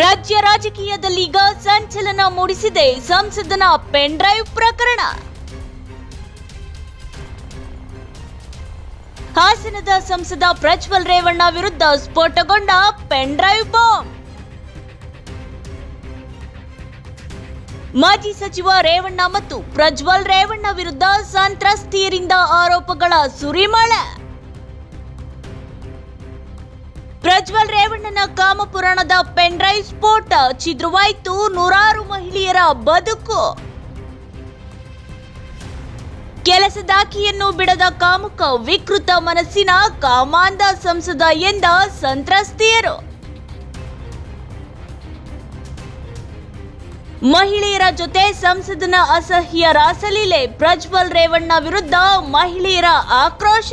ರಾಜ್ಯ ರಾಜಕೀಯದಲ್ಲೀಗ ಸಂಚಲನ ಮೂಡಿಸಿದೆ. ಸಂಸದನ ಪೆನ್ ಡ್ರೈವ್ ಪ್ರಕರಣ. ಹಾಸನದ ಸಂಸದ ಪ್ರಜ್ವಲ್ ರೇವಣ್ಣ ವಿರುದ್ಧ ಸ್ಫೋಟಗೊಂಡ ಪೆನ್ ಡ್ರೈವ್ ಬಾಂಬ್. ಮಾಜಿ ಸಚಿವ ರೇವಣ್ಣ ಮತ್ತು ಪ್ರಜ್ವಲ್ ರೇವಣ್ಣ ವಿರುದ್ಧ ಸಂತ್ರಸ್ತಿಯರಿಂದ ಆರೋಪಗಳ ಸುರಿಮಳೆ. ಪ್ರಜ್ವಲ್ ರೇವಣ್ಣನ ಕಾಮಪುರಾಣದ ಪೆನ್ ಡ್ರೈವ್ ಸ್ಫೋಟ. ಛಿದ್ರವಾಯ್ತು ನೂರಾರು ಮಹಿಳೆಯರ ಬದುಕು. ಕೆಲಸದಾಕಿಯನ್ನು ಬಿಡದ ಕಾಮುಕ ವಿಕೃತ ಮನಸ್ಸಿನ ಕಾಮಾಂದ ಸಂಸದ ಎಂದ ಸಂತ್ರಸ್ತಿಯರು. ಮಹಿಳೆಯರ ಜೊತೆ ಸಂಸದನ ಅಸಹ್ಯ ರಾಸಲೀಲೆ ಪ್ರಜ್ವಲ್ ರೇವಣ್ಣ ವಿರುದ್ಧ ಮಹಿಳೆಯರ ಆಕ್ರೋಶ.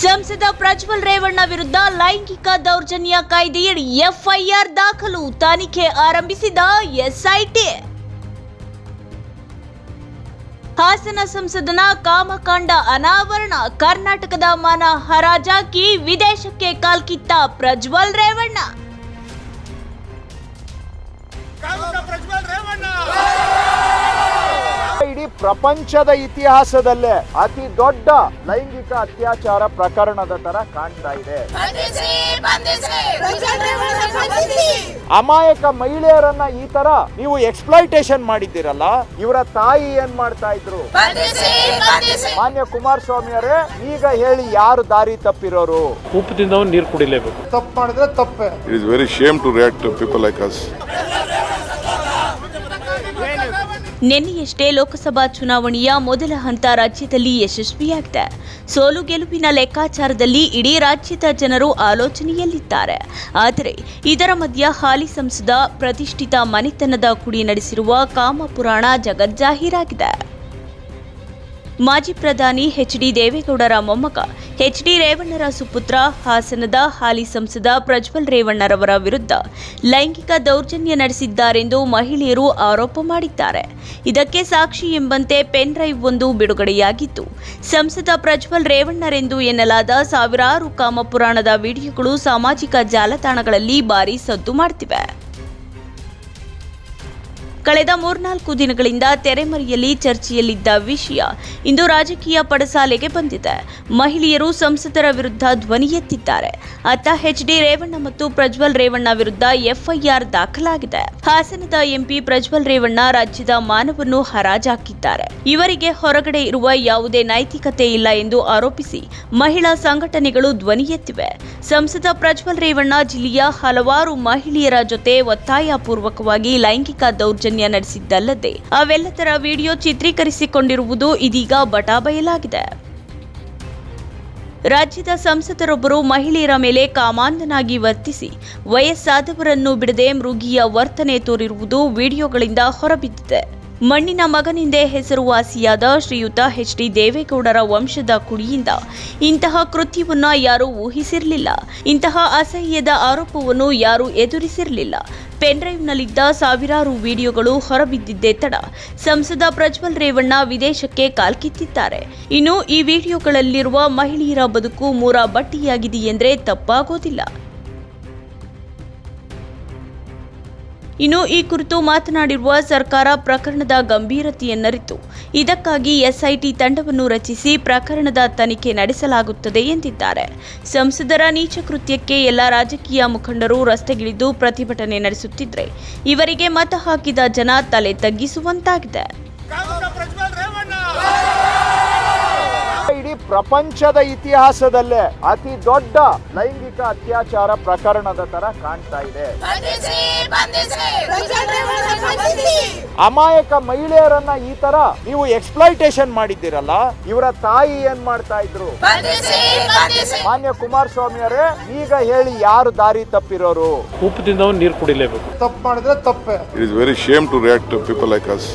ಸಂಸದ ಪ್ರಜ್ವಲ್ ರೇವಣ್ಣ ವಿರುದ್ಧ ಲೈಂಗಿಕ ದೌರ್ಜನ್ಯ ಕಾಯ್ದೆಯಡಿ ಎಫ್ಐಆರ್ ದಾಖಲು ತನಿಖೆ ಆರಂಭಿಸಿದ ಎಸ್ಐಟಿ. ಹಾಸನ ಸಂಸದನ ಕಾಮಕಾಂಡ ಅನಾವರಣ, ಕರ್ನಾಟಕದ ಮಾನ ಹರಾಜಾಕಿ ವಿದೇಶಕ್ಕೆ ಕಾಲ್ಕಿತ್ತ ಪ್ರಜ್ವಲ್ ರೇವಣ್ಣ. ಪ್ರಪಂಚದ ಇತಿಹಾಸದಲ್ಲೇ ಅತಿ ದೊಡ್ಡ ಲೈಂಗಿಕ ಅತ್ಯಾಚಾರ ಪ್ರಕರಣದ ತರ ಕಾಣ್ತಾ ಇದೆ. ಅಮಾಯಕ ಮಹಿಳೆಯರನ್ನ ಈ ತರ ನೀವು ಎಕ್ಸ್ಪ್ಲೈಟೇಷನ್ ಮಾಡಿದ್ದೀರಲ್ಲ ಇವರ ತಾಯಿ ಏನ್ ಮಾಡ್ತಾ ಇದ್ರು? ಮಾನ್ಯ ಕುಮಾರಸ್ವಾಮಿ ಅವರೇ ಈಗ ಹೇಳಿ ಯಾರು ದಾರಿ ತಪ್ಪಿರೋರು? ಉಪ್ಪು ತಿಂದವನು ನೀರು ಕುಡಿಲೇಬೇಕು. ತಪ್ಪು ಮಾಡಿದ್ರೆ ತಪ್ಪೇ. It is very shame to react people like us us. ನಿನ್ನೆಯಷ್ಟೇ ಲೋಕಸಭಾ ಚುನಾವಣೆಯ ಮೊದಲ ಹಂತ ರಾಜ್ಯದಲ್ಲಿ ಯಶಸ್ವಿಯಾಗಿದೆ. ಸೋಲು ಗೆಲುವಿನ ಲೆಕ್ಕಾಚಾರದಲ್ಲಿ ಇಡೀ ರಾಜ್ಯದ ಜನರು ಆಲೋಚನೆಯಲ್ಲಿದ್ದಾರೆ. ಆದರೆ ಇದರ ಮಧ್ಯ ಹಾಲಿ ಸಂಸದ ಪ್ರತಿಷ್ಠಿತ ಮನೆತನದ ಕುಡಿ ನಡೆಸಿರುವ ಕಾಮಪುರಾಣ ಜಗಜ್ಜಾಹೀರಾಗಿದೆ. ಮಾಜಿ ಪ್ರಧಾನಿ ಎಚ್ ಡಿ ದೇವೇಗೌಡರ ಮೊಮ್ಮಗ, ಎಚ್ ಡಿ ರೇವಣ್ಣರ ಸುಪುತ್ರ ಹಾಸನದ ಹಾಲಿ ಸಂಸದ ಪ್ರಜ್ವಲ್ ರೇವಣ್ಣರವರ ವಿರುದ್ಧ ಲೈಂಗಿಕ ದೌರ್ಜನ್ಯ ನಡೆಸಿದ್ದಾರೆಂದು ಮಹಿಳೆಯರು ಆರೋಪ ಮಾಡಿದ್ದಾರೆ. ಇದಕ್ಕೆ ಸಾಕ್ಷಿ ಎಂಬಂತೆ ಪೆನ್ ಡ್ರೈವ್ ಒಂದು ಬಿಡುಗಡೆಯಾಗಿತ್ತು. ಸಂಸದ ಪ್ರಜ್ವಲ್ ರೇವಣ್ಣರೆಂದು ಎನ್ನಲಾದ ಸಾವಿರಾರು ಕಾಮಪುರಾಣದ ವಿಡಿಯೋಗಳು ಸಾಮಾಜಿಕ ಜಾಲತಾಣಗಳಲ್ಲಿ ಭಾರೀ ಸದ್ದು ಮಾಡ್ತಿವೆ. ಕಳೆದ ಮೂರ್ನಾಲ್ಕು ದಿನಗಳಿಂದ ತೆರೆಮರೆಯಲ್ಲಿ ಚರ್ಚೆಯಲ್ಲಿದ್ದ ವಿಷಯ ಇಂದು ರಾಜಕೀಯ ಪಡಸಾಲೆಗೆ ಬಂದಿದೆ. ಮಹಿಳೆಯರು ಸಂಸದರ ವಿರುದ್ಧ ಧ್ವನಿ ಎತ್ತಿದ್ದಾರೆ. ಅತ್ತ ಎಚ್ ಡಿ ರೇವಣ್ಣ ಮತ್ತು ಪ್ರಜ್ವಲ್ ರೇವಣ್ಣ ವಿರುದ್ಧ ಎಫ್ಐಆರ್ ದಾಖಲಾಗಿದೆ. ಹಾಸನದ ಎಂಪಿ ಪ್ರಜ್ವಲ್ ರೇವಣ್ಣ ರಾಜ್ಯದ ಮಾನವನ್ನು ಹರಾಜಾಕಿದ್ದಾರೆ. ಇವರಿಗೆ ಹೊರಗಡೆ ಇರುವ ಯಾವುದೇ ನೈತಿಕತೆ ಇಲ್ಲ ಎಂದು ಆರೋಪಿಸಿ ಮಹಿಳಾ ಸಂಘಟನೆಗಳು ಧ್ವನಿ ಎತ್ತಿವೆ. ಸಂಸದ ಪ್ರಜ್ವಲ್ ರೇವಣ್ಣ ಜಿಲ್ಲೆಯ ಹಲವಾರು ಮಹಿಳೆಯರ ಜೊತೆ ಒತ್ತಾಯಪೂರ್ವಕವಾಗಿ ಲೈಂಗಿಕ ದೌರ್ಜನ್ಯ ನಡೆಸಿದ್ದಲ್ಲದೆ ಅವೆಲ್ಲದರ ವಿಡಿಯೋ ಚಿತ್ರೀಕರಿಸಿಕೊಂಡಿರುವುದು ಇದೀಗ ಬಟಾಬಯಲಾಗಿದೆ ರಾಜ್ಯದ ಸಂಸದರೊಬ್ಬರು ಮಹಿಳೆಯರ ಮೇಲೆ ಕಾಮಾಂಧನಾಗಿ ವರ್ತಿಸಿ ವಯಸ್ಸಾದವರನ್ನು ಬಿಡದೆ ಮೃಗಿಯ ವರ್ತನೆ ತೋರಿರುವುದು ವಿಡಿಯೋಗಳಿಂದ ಹೊರಬಿದ್ದಿದೆ. ಮಣ್ಣಿನ ಮಗನಿಂದ ಹೆಸರುವಾಸಿಯಾದ ಶ್ರೀಯುತ ಎಚ್ ಡಿ ದೇವೇಗೌಡರ ವಂಶದ ಕುಡಿಯಿಂದ ಇಂತಹ ಕೃತ್ಯವನ್ನು ಯಾರೂ ಊಹಿಸಿರಲಿಲ್ಲ. ಇಂತಹ ಅಸಹ್ಯದ ಆರೋಪವನ್ನು ಯಾರೂ ಎದುರಿಸಿರಲಿಲ್ಲ. ಪೆನ್ಡ್ರೈವ್ನಲ್ಲಿದ್ದ ಸಾವಿರಾರು ವಿಡಿಯೋಗಳು ಹೊರಬಿದ್ದಿದ್ದೇ ತಡ. ಸಂಸದ ಪ್ರಜ್ವಲ್ ರೇವಣ್ಣ ವಿದೇಶಕ್ಕೆ ಕಾಲ್ಕಿತ್ತಿದ್ದಾರೆ ಇನ್ನು ಈ ವಿಡಿಯೋಗಳಲ್ಲಿರುವ ಮಹಿಳೆಯರ ಬದುಕು ಮೂರ ಬಟ್ಟಿಯಾಗಿದೆ ಎಂದರೆ ತಪ್ಪಾಗೋದಿಲ್ಲ. ಇನ್ನು ಈ ಕುರಿತು ಮಾತನಾಡಿರುವ ಸರ್ಕಾರ ಪ್ರಕರಣದ ಗಂಭೀರತೆಯನ್ನರಿತು. ಇದಕ್ಕಾಗಿ ಎಸ್ಐಟಿ ತಂಡವನ್ನು ರಚಿಸಿ ಪ್ರಕರಣದ ತನಿಖೆ ನಡೆಸಲಾಗುತ್ತದೆ ಎಂದಿದ್ದಾರೆ. ಸಂಸದರ ನೀಚ ಕೃತ್ಯಕ್ಕೆ ಎಲ್ಲ ರಾಜಕೀಯ ಮುಖಂಡರು ರಸ್ತೆಗಿಳಿದು ಪ್ರತಿಭಟನೆ ನಡೆಸುತ್ತಿದ್ದರೆ ಇವರಿಗೆ ಮತ ಹಾಕಿದ ಜನ ತಲೆ ತಗ್ಗಿಸುವಂತಾಗಿದೆ ಕಾಮಕ ಪ್ರಜ್ವಲ್ ರೇವಣ್ಣ ಇಡೀ ಪ್ರಪಂಚದ ಇತಿಹಾಸದಲ್ಲೇ ಅತಿ ದೊಡ್ಡ ಲೈಂಗಿಕ ಅತ್ಯಾಚಾರ ಪ್ರಕರಣದ ತರ ಕಾಣ್ತಾ ಇದೆ. ಅಮಾಯಕ ಮಹಿಳೆಯರನ್ನ ಈ ತರ ನೀವು ಎಕ್ಸ್ಪ್ಲೈಟೇಷನ್ ಮಾಡಿದ್ದೀರಲ್ಲ ಇವರ ತಾಯಿ ಏನ್ ಮಾಡ್ತಾ ಇದ್ರು? ಮಾನ್ಯ ಕುಮಾರಸ್ವಾಮಿ ಅವರೇ ಈಗ ಹೇಳಿ ಯಾರು ದಾರಿ ತಪ್ಪಿರೋರು? ಉಪ್ಪು ತಿಂದವನು ನೀರು ಕುಡಿಲೇಬೇಕು. ತಪ್ಪು ಮಾಡಿದ್ರೆ ತಪ್ಪೆ. It is very shame to react people like us.